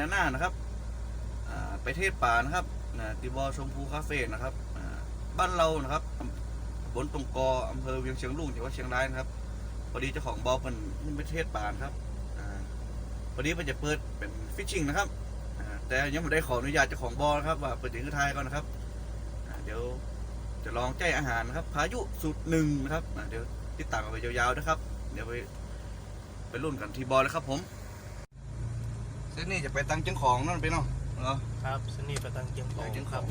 นาน่านะครับไปเทศป่านะครับนะติบอชมพูคาเฟ่นะครับบ้านเรานะครับบนตรงกออำเภอเวียงเชียงรุ้งจังหวัดเชียงรายนะครับพอดีเจ้าของบอเป็นมันไปเทศป่านะครับอพอดีมันจะเปิดเป็นฟิชชิงนะครับแต่ยังไม่ได้ขออนุญาตเจ้าของบอนะครับว่าเปิดถึงคือไทยก่อนนะครับเดี๋ยวจะลองใจอาหารนะครับ พายุสูตรหนึ่งนะครับเดี๋ยวติดตามกันไปยาวๆนะครับ เดี๋ยวไปไปรุ่นกันทีบอลเลยครับผม ส้นนี้จะไปตั้งเจ้าของนั่นไปเนาะเหรอครับสนีประตังเกียงขสาอยงเจ้าคขรัอบ ง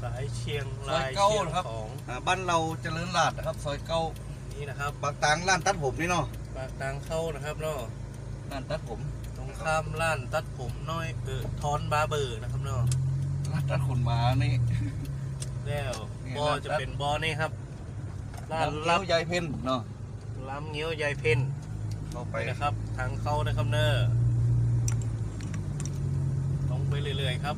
สายเชียงซอรายยเก้าเชียงนะครับ ของอ่าบ้านเราเจริญลาดนะครับ ซอยเก้านี่นะครับปากตางร้านตัดผมนี่เนาะปากทางเข้านะครับเนาะร้านตัดผมตรงข้ามร้านตัดผมน้อยเออทอนบาร์เบอร์นะครับเนาะร้านตัดขนหมานี่ แล้วนี่บอร้านจะตัดเป็นบอนี่ครับร้านร้ารันบยายเพ่นเนาะล้ำเงี้ยวยายเพน เข้าไปไปนะครับ ทางเข้านะครับเนอตรงไปเรื่อยๆครับ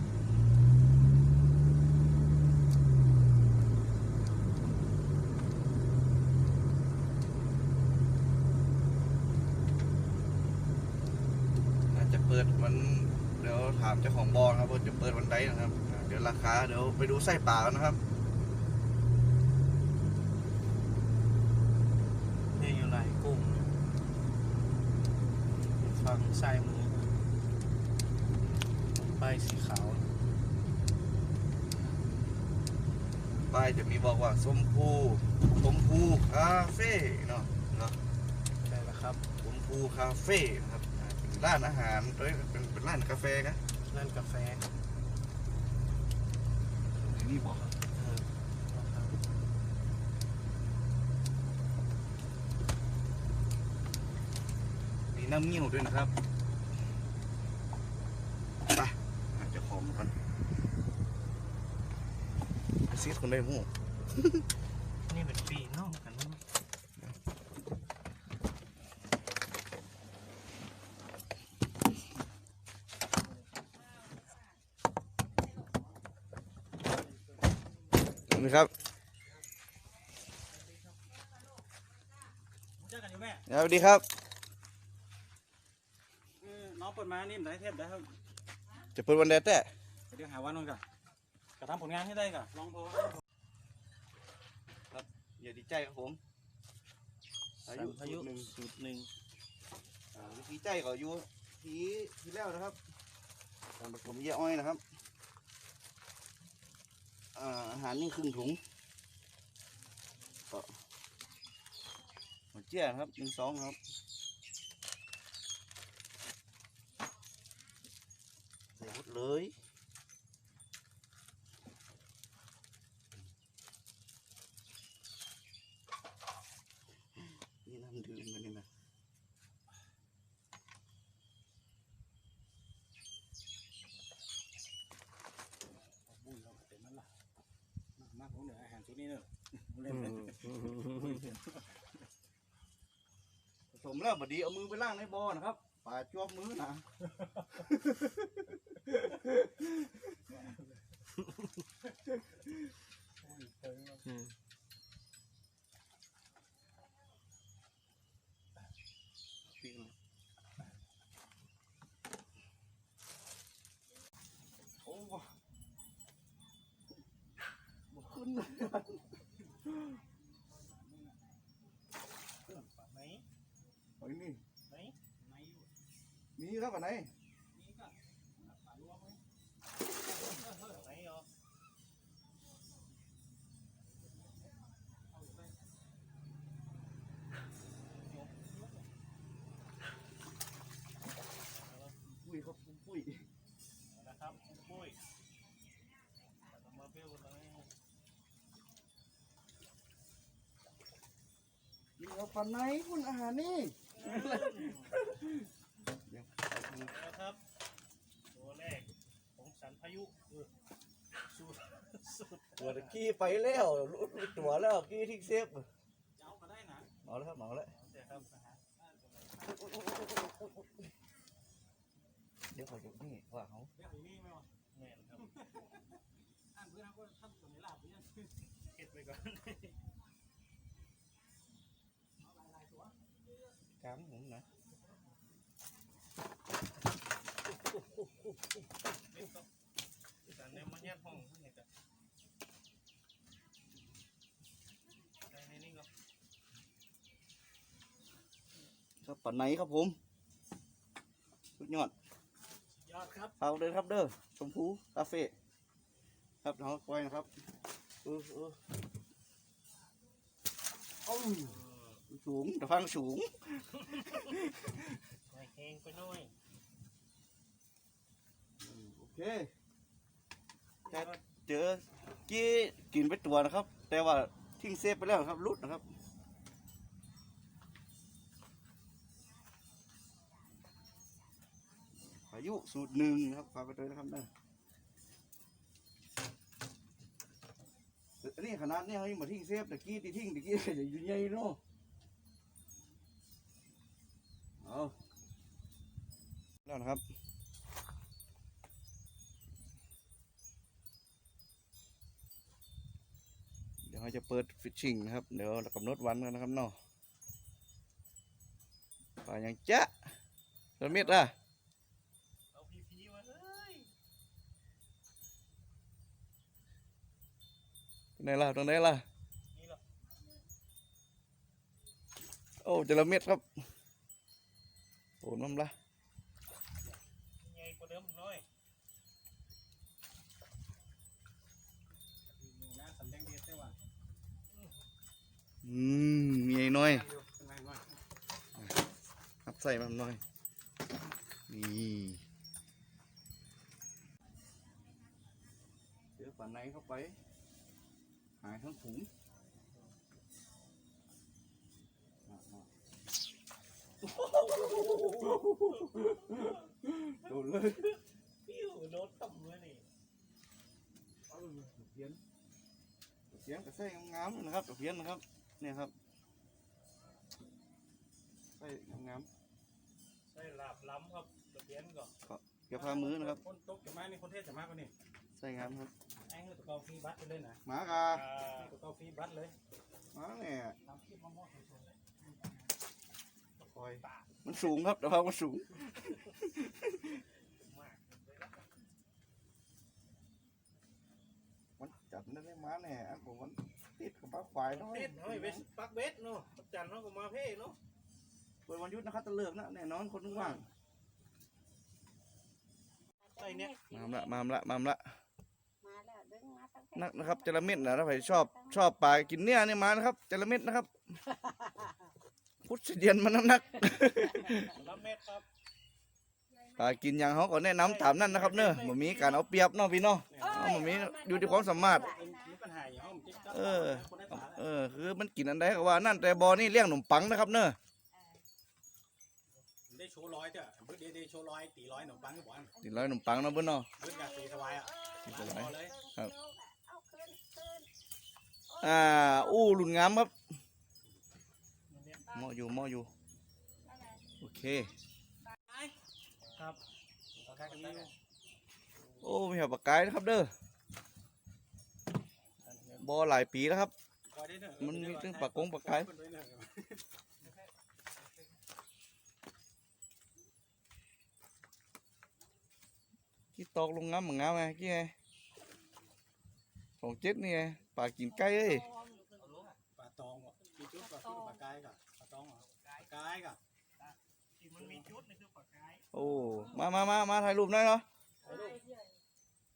อาจจะเปิดวันเดี๋ยวถามเจ้าของบอลครับว่าจะเปิดวันใดนะครับอ่าเดี๋ยวราคาเดี๋ยวไปดูไส้ป่ากันนะครับ นี่อยู่ไหนกุ้งฝั่ง ซ้ายมือป้ายสีขาว ป้ายจะมีบอกว่าส้มพูชมพูคาเฟ่เนาะเนาะใช่แล้วครับชมพูคาเฟ่นะครับอ่าเป็นร้านอาหารเอ้ยเป็นเป็นร้านกาแฟนะนั่นกาแฟนี่บอก เออครับ มี น้ำเงี้ยวด้วยนะครับไปอาจจะของมันก่อนไปซีดคนได้หมู่นี่เป็นปีนอกกันนะนี่ครับเจอกันอยู่แม่สวัสดีครับ เออน้องเปิดมานี่มันได้เทปได้ครับจะเปิดวันแดดแต่เดี๋ยวหาวันนึงก่อนกระทำผลงานให้ได้ก่อนลองโทรอย่าดีใจครับผมสันพายุหนึ่งสูตรหนึ่งอ่าวิธีใจก็อยู่ทีที่แล้วนะครับการผสมเยี่ยอ้อยนะครับอ่าอาหารนี่ครึ่งถุงก็หัวเจี้ยนะครับหนึ่งสองครับใส่หมด เลย นี่น้ำดื่มกันนี่นะบุ้ยเราเต็มมันละมากของเหนืออาหารชุดนี้เนอะเล่นผสมแล้วบดดีเอามือไปล่างในบ่อนะครับ ป่าจวบมือนะ อืมปีนโอ้บ่บ่ขึ้นเลย ไหน ไอ้นี่ ไหน มีครับอัน ไหนไหนอ๋อปุ้ยครับปุ้ยนะครับคุณปุ้ยเอามาเปี้ยวเลยมีเอาปันไหนคุณอาหารนี่เดี๋ยวเอามือนะครับ ตัวแรกของสันพายุเออสูตรสูตรตัวตะกี้ไปแล้วรู้ตัวแล้วกี้ทิ้งเซฟเจ้าก็ได้นะเมาแล้วครับเมาแล้วเดี๋ยวครับนะฮะเดี๋ยวขอจุดนี่ว่าเขาเรียกอย่างนี้ไหมวะแม่นครับอ่านเพื่อนเขาท่านตัวนี้ลาบเนี่ยเก็บไปก่อนเอาหลายๆตัวกลางผมนะ แต่ในมันแยกห้องนี่ก็ในในนี่ก็ครับปันไหนครับผมสุดยอดยอดครับเอาเดินครับเด้อชมพูคาเฟ่ครับน้องปล่อยนะครับเออเออเอ้าสูงแต่ฟังสูง ไม่แห้งไปหน่อยโอ เคแต่เจอกี้กินไปตัวนะครับ แต่ว่าทิ้งเซฟไปแล้วครับรุดนะครับพายุสูตรหนึ่งนะครับฝากไปด้วยนะครับเด้ออันนี้ขนาดนี้เขายังมาทิ้งเซฟตะกี้ที่ทิ้งตะกี้อย่าอยู่ใหญ่เนาะเอาแล้วนะครับ ยวเราจะเปิดฟิชชิ่งนะครับ เดี๋ยวเรากำหนดวันกันนะครับเนาะปลาอย่างจ๊ะระเมิดอะเอาพีพีมาเฮ้ยตรงไหนล่ะตรงไหนล่ะนี่หรอโอ้จะระเมิดครับโอ้น้ำละใหญ่กว่าเดิมหน่อย น้าสำแดงเดียดได้ว่า อืมมีไอ้น้อย เดียวข้างในว่า หับ ใส่มันหน่อย นี่เดี๋ยวป่านไหนเข้าไป หายทั้งถุงอะอะโดนเลยปิ้วโดนต่ำเลยนี่เออเพี้ยนเสียงกระเซ้งามๆนะครับเพี้ยนนะครับ เนี่ยครับใส่งามใส่ ลาบล้ำครับตะเพียนก่อนๆเกี่ยวพามือนะครับ คนตกจะมานี่คนเทศจะมากกว่านี่ใส่งามครับไอ้เงินตัวเกาฟรีบัตรไปเลยนะหมากาอ่าตัวเกาฟรีบัตรเลยหมาเนี่ยทำคลิปมะม่วงสวยๆเลยคอยมันสูงครับแต่ว่ามันสูงมากเลยนะมันจับได้ไหมหมาเนี่ยอันผมมันติดกับปลาควายน้อยเบ็ดเฮ้ยเบ็ดปักเบ็ดเนาะจันทร์เนาะก็มาเพ่เนาะเปิดวันหยุทธนะครับตะเลิกนะแน่นอนคนนึงว่างใส่เนี่ยมามละมามละมามละมาแล้วดึงมาตั้งแต่นักนะครับจระเม็ดนะถ้าใครชอบชอบปลากินเนี่ยนี่มานะครับจระเม็ดนะครับ พุทธเดียนมันน้ำหนักล้ำเม็ดครับปลากินอย่างเขาก็แนะนำตามนั้นนะครับ เนอะบ่มีการเอาเปรียบเนาะพี่เนาะเอามามีอยู่ที่ความสามารถมีปัญหาอย่างห้องจิ๊กจ๊อกเออคนได้ฝาเออคือมันกินอันใดก็ว่านั่นแต่บอนี่เลี้ยงขนมปังนะครับ เนอะได้ โชว์ร้อยเจ้ะเบิร์ดเดย์ได้โชว์ร้อยตีร้อยขนมปังกับบ้านติดร้อยขนมปังเนาะเพื่อนเนาะ เบิร์ดแบบตีสบายอะตีสมาบายพอเลยครับ เอาคืนคืนอ่า อู้หลุนงามครับมันเนี่ยเหมาะอยู่เหมาะอยู่ นั่นแหละโอเค ครับเอาค่ากันนี้โอ้มีหับปากกายนะครับเด้อบอหลายปีแล้วครับคอยได้เนอะมันมีถึงปากกงปากกายคนด้วยเนอะกี่ตอกลงงามเหมือนงามไงกี่ไงสองเจ็ดนี่ไงปลากินไก่เอ้ย ปลาตองอะกี่จุดปลาจุดปลากายกั บปลาตองเหรอปลากายกับที่มันมีชุดนี่คือปากกายโอ้มามามามาถ่ายรูปหน่อยเนาะเอาลูก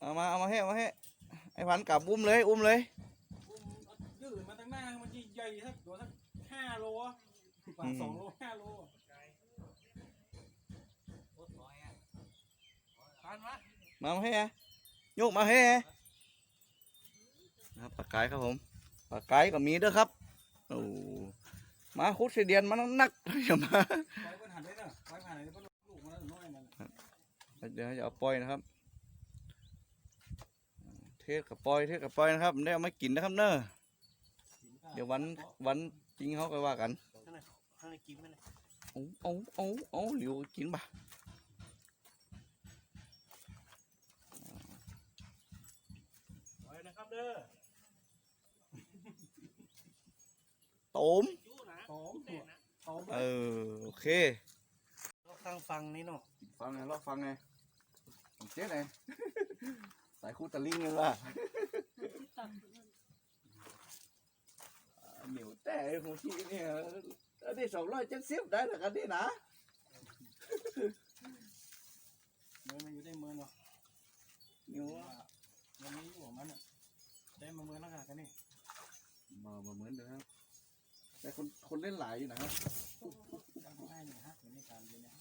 เอามาเอามาให้เอามาให้ไอ้พันกลับอุ้มเลยอุ้มเลยอุ้มเอายืดมาตั้งหน้ามันจะใหญ่สักตัวสักห้าโลอะปลาสองโลห้าโลอะทานวะ มามาให้อะโยกมาให้อะนะครับปลากายครับผมปลากายก็มีเด้อครับโอ้มาคุดเสยเดียนมานักๆอย่ามาไว้บนหันเลยเนอะไว้บนหันเลยเพราะลูกมันน้อยมันเดี๋ยวจะเอาปล่อยนะครับ เทศกับปล่อยเทศกับปล่อยนะครับไม่ได้เอามากินนะครับเนอะเดี๋ยววันวันจริงเขาก็ว่ากันข้างในข้างในกินมันเลยเอาเอาเอาเอาเหลียวกินบ่ะ ไว้นะครับ เด้อโตมยู่นะหอมเด่นนะหอมเอเออโอเครอบข้างฟังนี่เนาะฟังไงลองฟังไงผมเจ๊ไง สายคู่ตะลิงเลยว่ะเหนียวแต่ของพี่เนี่ยอันนี้สองร้อยเจ็ดสิบได้แต่กันนี่นะเมื่อมันอยู่ได้เมื่อเนาะเหนียวว่ามันไม่อยู่ของมันอะ ได้มาเมื่อแล้วกันนี่มามาเหมือนเดิมครับ แต่คนคนเล่นหลายอยู่นะครับตั้งให้หนึ่งฮะอยู่ในการเรียนนะ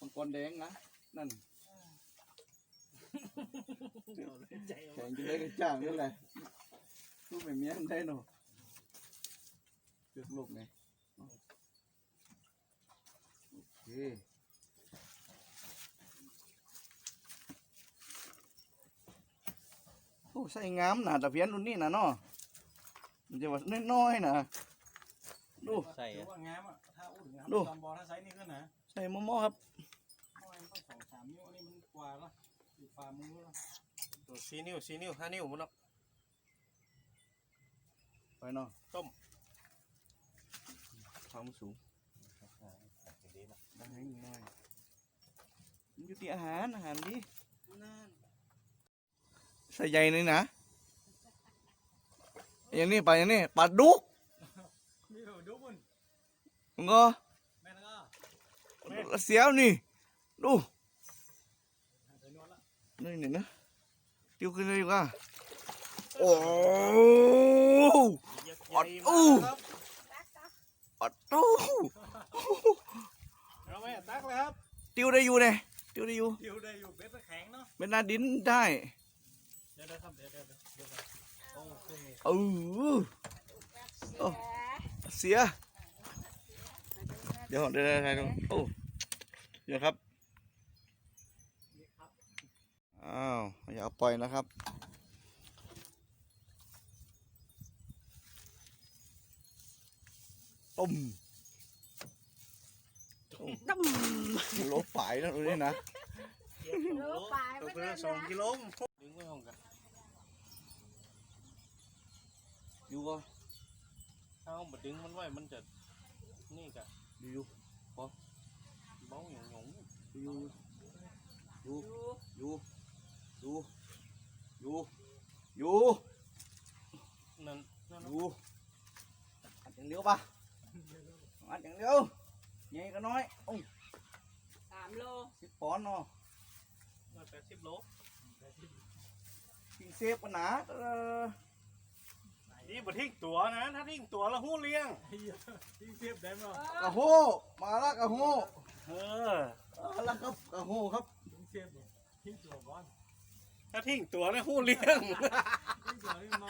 มังกรแดงนะนั่นใจแข่งจะได้กระจ่างนั่นแหละสู้แบบนี้มันได้หนูเลือกลูกไงโอเคโอ้ ใส่งามนะตะเพียนรุ่นนี้นะเนาะมันจะว่าน้อยๆนะดูใส่ถืออะว่างามอะถ้าอุ่นงามดูจอมบอลถ้าไซส์นี่ก็นะใส่หม้อๆครับเพราะว่ามันต้องสองสามนิ้วอันนี้มันกว่าละอยู่ฝ่ามือละตัวสี่นิ้วสี่นิ้วห้านิ้วหมันเนาะไปเนาะต้มความสูงดีนะดังให้หน่อยมันอยู่ที่อาหารอาหารดี ใส่ใหญ่เลยนะอย่างนี้ปลาอย่างนี้ปลาดุกนี่เหรอดูมัน มึงก็ แม่นก็เสียวนี่ ดูใส่นวดละนี่นี่นะติ้วขึ้นเลยดีกว่าโอ้ยักษ์อดใหญ่อู้มากครับตักก็ปัดตู้เอาไหมตักเลยครับ ติ้วได้อยู่เนี่ยติ้วได้อยู่ เดี๋ยวได้อยู่เบ็ดแข็งเนาะ เป็นหน้าดินได้เดี๋ยวเดี๋ยวครับเดี๋ยวเดี๋ยวเดี๋ยวเดี๋ยวโอเคเออเสียเสีย เดี๋ยวเดี๋ยวเดี๋ยวโอ้เดี๋ยวครับอ้าวอย่าเอาปล่อยนะครับต้มต้มโลฝ่ายนะตรงนี้นะ รู้ปลายไม่เพื่ได้สองนะ กิโล ดึงไว้ห้องกัน อยู่ก็ถ้าเอามาดึงมันไว้มันจะนี่กะอยู่เบ้าหยงหยงอยู่อยู่อยู่อยู่อยู่อยู่นั่นนั่นอยู่อัดอย่างเดียวปะอัดอย่างเดียวใหญ่ก็น้อยโอ้สามโลสิบปอนด์เนาะนั่นแปดสิบโลทิ้งเซฟกันหนาเออ นี่บ่ทิ้งตัวนะถ้าทิ้งตัวแล้วหู้เลี้ยงเฮียทิ้งเสียบได้มั้งกระโหมาแล้วกระโหเออมาแล้วครับกระโหครับทิ้งเสียบทิ้งตัวบอลถ้าทิ้งตัวนะหู้เลี้ยงทิ้งตัวนี่เมา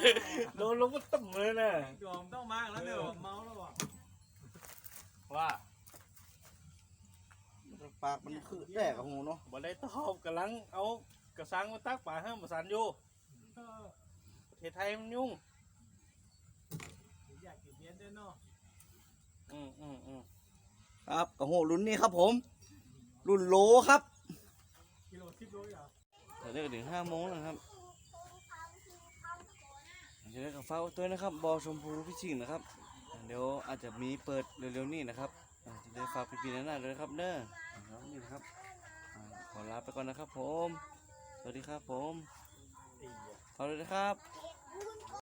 โดนลงก็ตึมเลยนะทิ้งตัวมันต้องมาแล้วเนี่ยเมาแล้วอะว่าปากมันคือแตกกระโหเนาะบ่ได้ตอบกำลังเอากระสังมาตักป่าให้มาสานอยู่เออประเทศไทยมันยุ่งอยากกิ นเบียร์ด้วยเนาะอืมอืมอืมครับกระโหรุ่นนี้ครับผม รุ่นโลครับกิโลสิบโลอะเดี๋ยวเรียกถึงห้าโมงนะครับจะได้กับฟ้าตัวนะครับบอชมพูพิชิงนะครับ เดี๋ยวอาจจะมีเปิดเร็วๆนี้นะครับอ่าจะได้ฝากพี่ๆนั่นน่ะด้วยนะครับเด้อนะครับนี่นะครับอ่าขอลาไปก่อนนะครับผม สวัสดีครับผมไอ้เหี้ยขอเลยนะครับ